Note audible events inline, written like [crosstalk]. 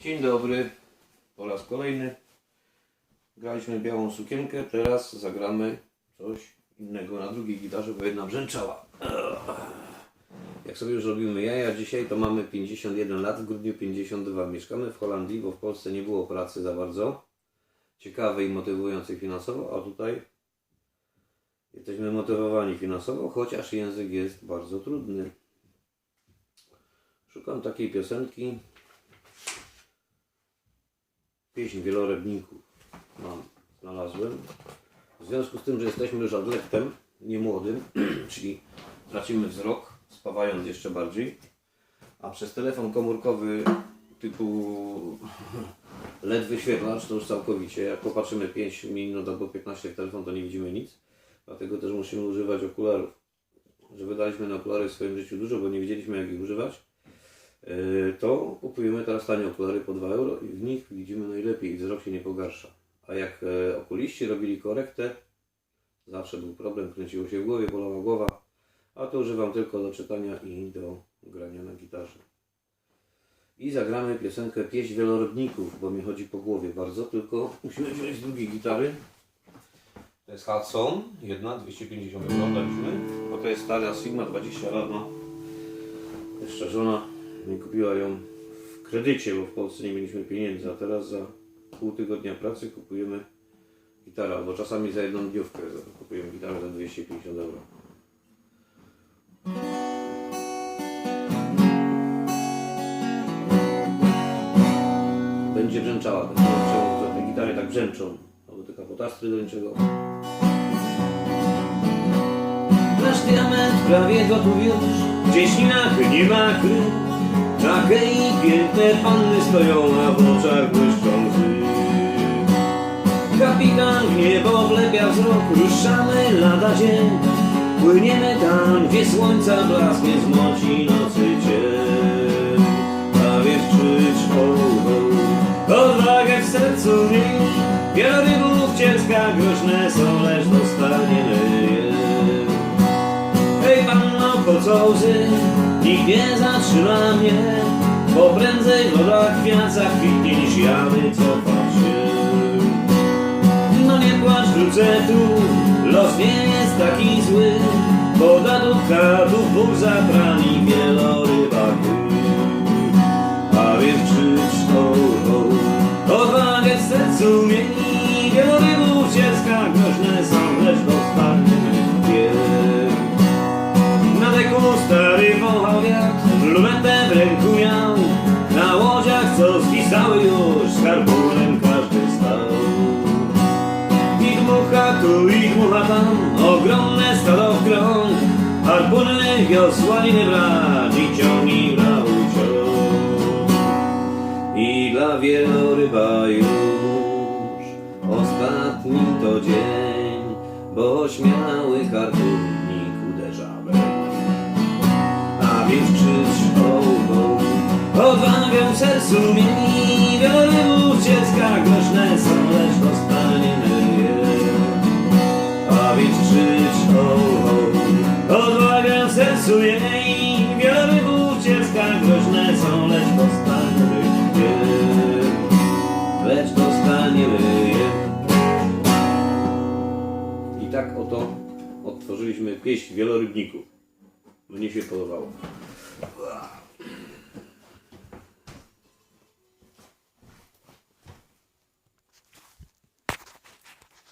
Dzień dobry, po raz kolejny. Graliśmy białą sukienkę, teraz zagramy coś innego na drugiej gitarze, bo jedna brzęczała. Jak sobie już robimy jaja dzisiaj, to mamy 51 lat, w grudniu 52. Mieszkamy w Holandii, bo w Polsce nie było pracy za bardzo ciekawej i motywującej finansowo, a tutaj jesteśmy motywowani finansowo, chociaż język jest bardzo trudny. Szukam takiej piosenki, pieśń wielorybników mam, znalazłem. W związku z tym, że jesteśmy już adleptem, nie młodym, [clears throat] czyli tracimy wzrok, spawając jeszcze bardziej, a przez telefon komórkowy typu [laughs] LED wyświetlacz to już całkowicie, jak popatrzymy 5 minut albo 15 w telefon, to nie widzimy nic, dlatego też musimy używać okularów. Że wydaliśmy na okulary w swoim życiu dużo, bo nie wiedzieliśmy jak ich używać, to kupujemy teraz tanie okulary po 2 euro i w nich widzimy najlepiej i wzrok się nie pogarsza. A jak e, okuliści robili korektę, zawsze był problem, kręciło się w głowie, bolała głowa, a to używam tylko do czytania i do grania na gitarze. I zagramy piosenkę Pieśń Wielorodników, bo mi chodzi po głowie bardzo, tylko musimy wziąć z drugiej gitary. To jest Hudson, jedna, 250 euro daliśmy, bo to jest stara Sigma 20 lat, no. Jeszcze żona kupiła ją w kredycie, bo w Polsce nie mieliśmy pieniędzy, a teraz za pół tygodnia pracy kupujemy gitarę, albo czasami za jedną dniówkę kupujemy gitarę za 250 euro. Będzie brzęczała, brzęczą, że te gitary tak brzęczą, albo te kapotastry do niczego. Nasz diament prawie gotów już, gdzieś nie ma kry. Na i piękne panny stoją, a w oczach błyszczą łzy. Kapitan niebo wlepia wzrok, ruszamy lada dzień. Płyniemy tam, gdzie słońca blask nie zmoci nocy cień. A więc krzycz ho, odwagę w sercu miej. Wiele rybów cielska groźne są, lecz dostaniemy je. Hej panno, po co łzy? Nikt nie zatrzyma mnie Bo prędzej woda kwiaca kwitnie niż ja wycofam się No nie płacz, wrócę tu. Los nie jest taki zły Woda do kadłub, Bóg zabrani Na łodziach, co zwisały już, z każdy stał. I dmucha tu, i dmucha tam, ogromne stado w krąg. Harpuny, wiosła, liny brać i ciągnij w rachu ciąg. I dla wieloryba już ostatni to dzień, bo śmiały harpunik uderza. A więc ho Odwagę sercu miej Wiele rybów dziecka groźne są Lecz dostaniemy je A więc krzycz ho, ho Odwagę sercu jej Wiele dziecka groźne są Lecz dostaniemy je Lecz dostaniemy je I tak oto odtworzyliśmy pieśń wielorybników. Mnie się podobało.